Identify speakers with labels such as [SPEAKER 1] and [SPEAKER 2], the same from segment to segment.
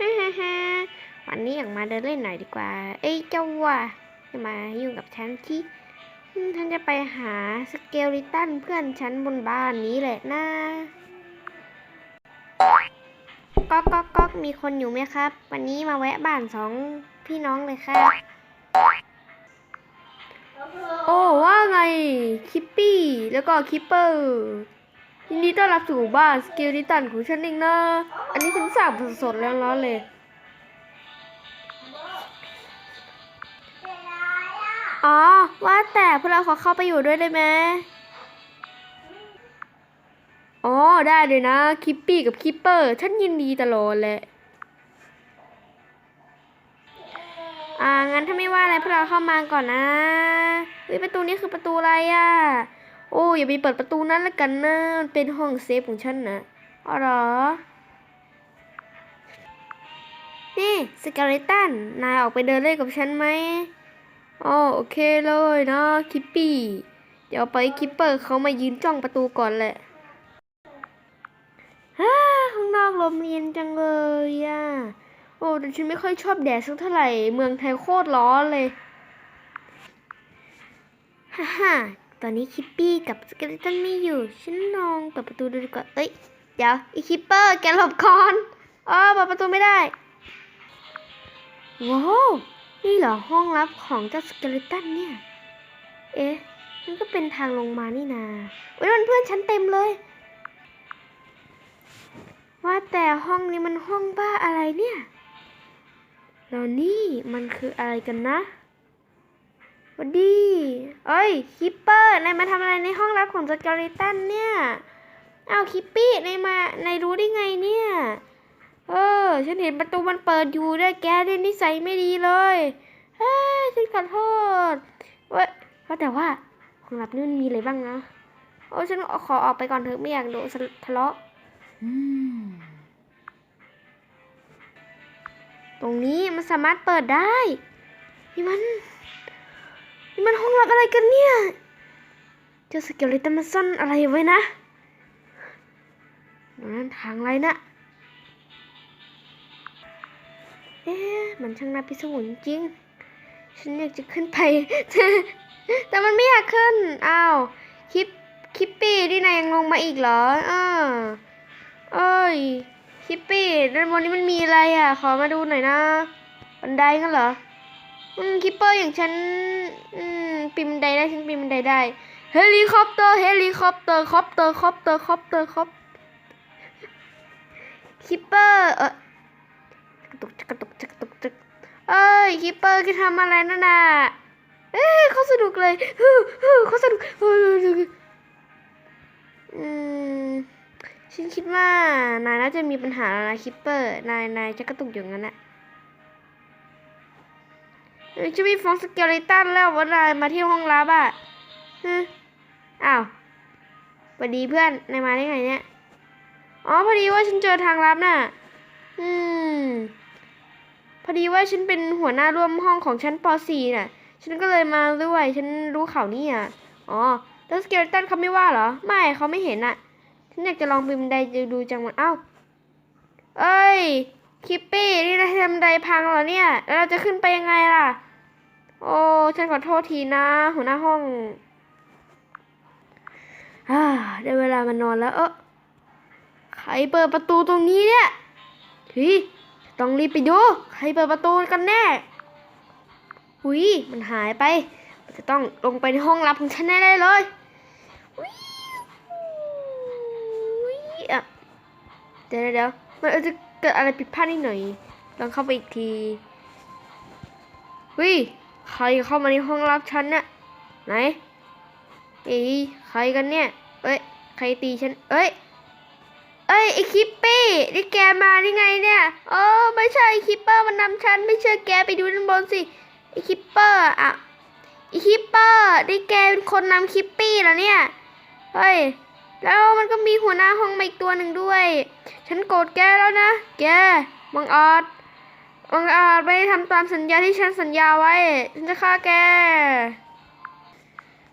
[SPEAKER 1] ฮ่าฮ่าฮ่าวันนี้อยากมาเดินเล่นหน่อยดีกว่า เอ้ยเจ้าว่ะจะมายุ่งกับฉันที่ฉันจะไปหาสเกลิตันเพื่อนฉันบนบ้านนี้แหละนะก๊อกก๊อกก๊อกมีคนอยู่ไหมครับ วันนี้มาแวะบ้านสองพี่น้องเลยครับโอ้ว่าไงคิปปี้แล้วก็คิปเปอร์ ยินดีต้อนรับสู่บ้านสเกลิตันของฉันเองนะ อันนี้ฉันสั่งสดๆแล้วร้อนๆเลยอ๋อ ว่าแต่พวกเราขอเข้าไปอยู่ด้วยได้ไหมอ๋อ ได้เลยนะ คิปปี้กับคิปเปอร์ ฉันยินดีตลอดแหละอ่า งั้นถ้าไม่ว่าอะไรพวกเราเข้ามาก่อนนะเฮ้ยประตูนี้คือประตูอะไรอะ่ะ โอ้อย่าไปเปิดประตูนั้นละกันนะมันเป็นห้องเซฟของฉันนะอ๋อหรอ นี่สเกเลตันนายออกไปเดินเล่นกับฉันไหมอ๋อโอเคเลยนะคิปปี้ เดี๋ยวไปคิปเปอร์เขามายืนจ้องประตูก่อนแหละฮ่าข้างนอกลมเย็นจังเลยอะโอ้แต่ฉันไม่ค่อยชอบแดดสักเท่าไหร่ เมืองไทยโคตรร้อนเลย ฮ่าฮ่า ตอนนี้คิปปี้กับสเกเลตันไม่อยู่ ฉันลองเปิดประตูดูดีกว่า เอ้ย เดี๋ยวอีคิปเปอร์แกหลบก่อนอ๋อเปิดประตูไม่ได้ ว้าว นี่เหรอห้องลับของเจ้าสเกเลตันเนี่ย เอ๊ะมันก็เป็นทางลงมานี่นาเว้ยมันเพื่อนฉันเต็มเลย ว่าแต่ห้องนี้มันห้องบ้าอะไรเนี่ยแล้วนี่มันคืออะไรกันนะ วัดดีเอ้ยคิปเปอร์นายมาทำอะไรในห้องลับของสเกเลตันเนี่ยเอาวคิปปี้นายมานายรู้ได้ไงเนี่ย เออ ฉันเห็นประตูมันเปิดอยู่ด้วยแกเนี่ยนิสัยไม่ดีเลยเฮ้ยฉันขอโทษเว้ยว่าแต่ว่าห้องลับนี่มันมีอะไรบ้างนะโอ้ฉันขอออกไปก่อนเถอะไม่อยากโดนทะเลาะอืมตรงนี้มันสามารถเปิดได้นี่มันนี่ มันห้องลับอะไรกันเนี่ย เจ้าสเกลเลตันมันซ่อนอะไรไว้นะนั่นทางอะไรนะเอ๊ะมันช่างน่าพิศวงจริง ฉันอยากจะขึ้นไป แต่มันไม่อยากขึ้น อ้าวคิปคิปปี้นี่นายยังลงมาอีกเหรออ่าเอ้ยคิปปี้ด้านบนนี้มันมีอะไรอะ ขอมาดูหน่อยนะ บันไดกันเหรอ อืมคิปเปอร์อย่างฉัน อืมปีนบันไดได้ฉันปีนบันไดได้ เฮลิคอปเตอร์ เฮลิคอปเตอร์ คอปเตอร์ คอปเตอร์ คอปเตอร์ คอปคิปเปอร์ เออกระตุกจักกระตุกจักระตุกจักเอ้ยคิปเปอร์คือทำอะไรนั่นน่ะ เอ้ยเขาสนุกเลยฮู้ฮู้เขาสนุกฮู้ฮู้ฮู้อืมฉันคิดว่านายน่าจะมีปัญหาแล้วนะคิปเปอร์ นายนายจะกระตุกอยู่งั้นแหละ จะมีฟองสเกเลตันแล้วว่านายมาที่ห้องลับอะฮึอ้าวสวัสดีเพื่อนนายมาได้ไงเนี่ย อ๋อพอดีว่าฉันเจอทางลับน่ะ อืม พอดีว่าฉันเป็นหัวหน้าร่วมห้องของชั้นป .4 น่ะ ฉันก็เลยมาด้วย ฉันรู้ข่าวนี่อะ อ๋อ แล้วสเกเลตันเขาไม่ว่าเหรอ ไม่เขาไม่เห็นอะ ฉันอยากจะลองปีนบันไดจะดูจังมันเอ้าเอ้ยคิปปี้นี่นายทำไดพังเหรอเนี่ย แล้วเราจะขึ้นไปยังไงล่ะ โอ้ฉันขอโทษทีนะ หัวหน้าห้องอ่าได้เวลามานอนแล้ว เออใครเปิดประตูตรงนี้เนี่ยเฮ้ยต้องรีบไปดู ใครเปิดประตูกันแน่หุยมันหายไป จะต้องลงไปในห้องลับของฉันแน่เลยอุ๊ยอุ๊ยอะเดี๋ยวเดี๋ยวมันอาจจะเกิดอะไรผิดพลาดนิดหน่อย ลองเข้าไปอีกทีหุย ใครเข้ามาในห้องลับฉันเนี่ยไหนเอ้ยใครกันเนี่ย เอ้ยใครตีฉัน เอ้ยเอ้ยไอคิปปี้นี่แกมาได้ไงเนี่ยเออไม่ใช่ไอคิปเปอร์มันนำฉันไม่เชื่อแกไปดูด้านบนสิไอคิปเปอร์อะไอคิปเปอร์นี่แกเป็นคนนำคิปปี้เหรอเนี่ยเฮ้ยแล้วมันก็มีหัวหน้าห้องมาอีกตัวหนึ่งด้วย ฉันโกรธแกแล้วนะ แกบังอาจ บังอาจไม่ทำตามสัญญาที่ฉันสัญญาไว้ ฉันจะฆ่าแก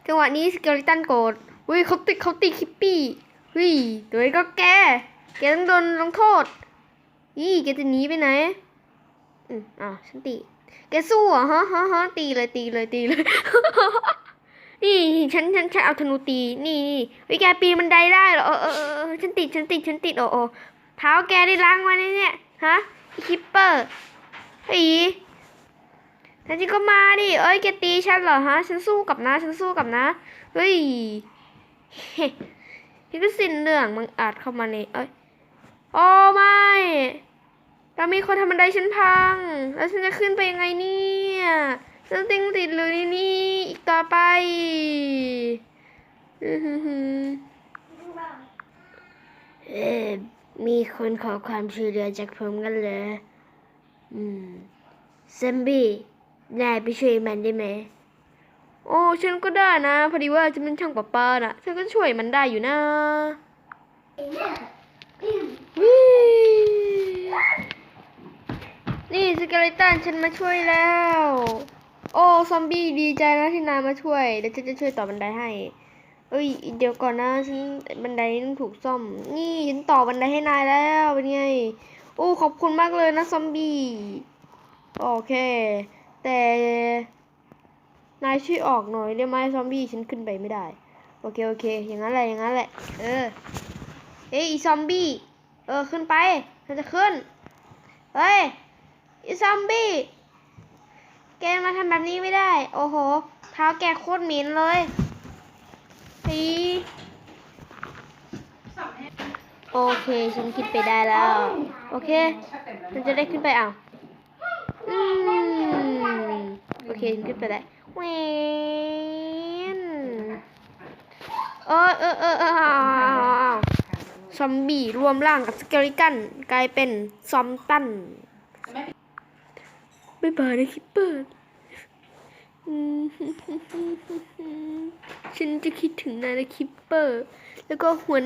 [SPEAKER 1] จังหวะนี้สเกลิตันโกรธเฮ้ยเขาติเขาตีคิปปี้เฮ้ยตัวนี้ก็แก แกต้องโดนลงโทษเยี่แกจะหนีไปไหน อืมอ้าวฉันตี แกสู้เหรอฮะฮะฮะตีเลยตีเลยตีเลย นี่ฉันฉันฉันเอาธนูตี นี่นี่เฮ้ยแกปีนบันไดได้เหรอเออเออฉันติดฉันติดฉันติดโอ้โอ้เท้าแกได้ล้างมาเนี่ยเนี่ยฮะคิปเปอร์ เฮ้ยแต่จริงก็มาดิ เอ้ยแกตีฉันเหรอฮะ ฉันสู้กับนะ ฉันสู้กับนะ เฮ้ยเฮ้นี่ก็สิ้นเรื่องมึงอาจเข้ามาในเอ้ยโอ้ไม่ เรามีคนทำบันไดฉันพัง แล้วฉันจะขึ้นไปยังไงเนี่ยฉันติงติดเลยนี่นี่อีกต่อไปอื้อหือหือเออมีคนขอความช่วยเหลือจากผมกันเลย อืมซมบี้นายไปช่วยมันได้ไหม โอ้ฉันก็ได้นะ พอดีว่าจะเป็นช่างประปาน่ะฉันก็ช่วยมันได้อยู่นะวินี่สเกเลตันฉันมาช่วยแล้ว โอ้ซอมบี้ดีใจนะที่นายมาช่วยเดี๋ยวฉันจะช่วยต่อบันไดให้ เอ้ยเดี๋ยวก่อนนะฉันบันไดต้องถูกซ่อม นี่ฉันต่อบันไดให้นายแล้วเป็นไง โอ้ขอบคุณมากเลยนะซอมบี้โอเค แต่นายช่วยออกหน่อยได้ไหมซอมบี้ฉันขึ้นไปไม่ได้ โอเคโอเค อย่างนั้นแหละอย่างนั้นแหละ เออ เอ้ยอีซอมบี้เออขึ้นไปมันจะขึ้นเฮ้ยอีซอมบี้แกมาทำแบบนี้ไม่ได้ โอ้โหเท้าแกโคตรหม็นเลยสี โอเค ฉันขึ้นไปได้แล้ว โอเค ฉันจะได้ขึ้นไปอะอืมโอเค ฉันขึ้นไปได้แหวนเออเออเออเออซอมบี้รวมร่างกับสเกลิตันกลายเป็นซอมตันบ๊ายบายนะคิปเปอร์ฉันจะคิดถึงนายนะคิปเปอร์ แล้วก็หัวหน้า